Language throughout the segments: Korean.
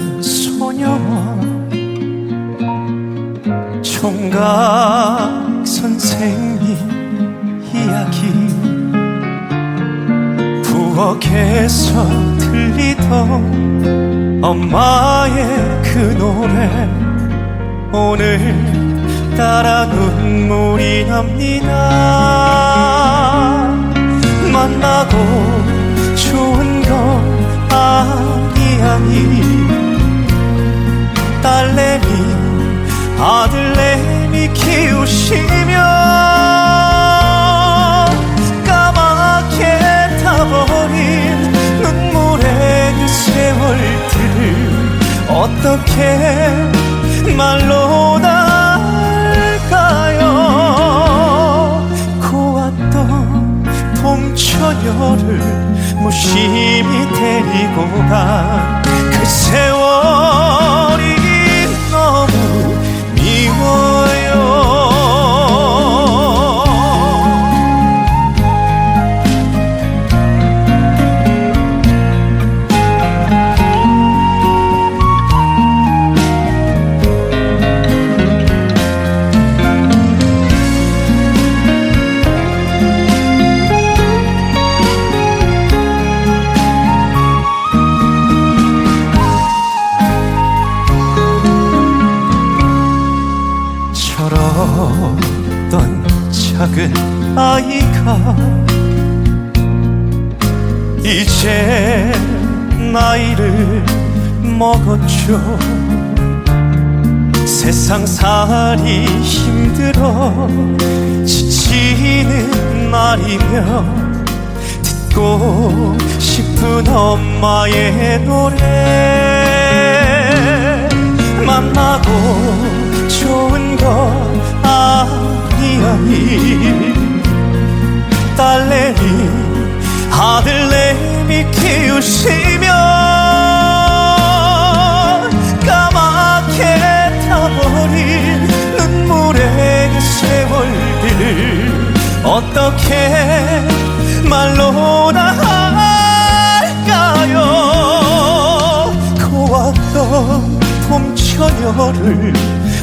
한 소녀 총각 선생님 이야기. 부엌에서 들리던 엄마의 그 노래. 오늘 따라 눈물이 납니다. 만나고 좋은 건 아니 아니. 어떻게 말로 다 할까요? 고왔던 봄처녀를 무심히 데리고 간 그 세월 작은 아이가 이제 나이를 먹었죠. 세상 살이 힘들어 지치는 날이며 듣고 싶은 엄마의 노래 만나고 키우시며 까맣게 타버린 눈물의 그 세월들을 어떻게 말로 다 할까요? 고왔던 봄처녀를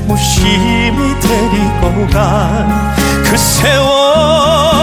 무심히 데리고 간 그 세월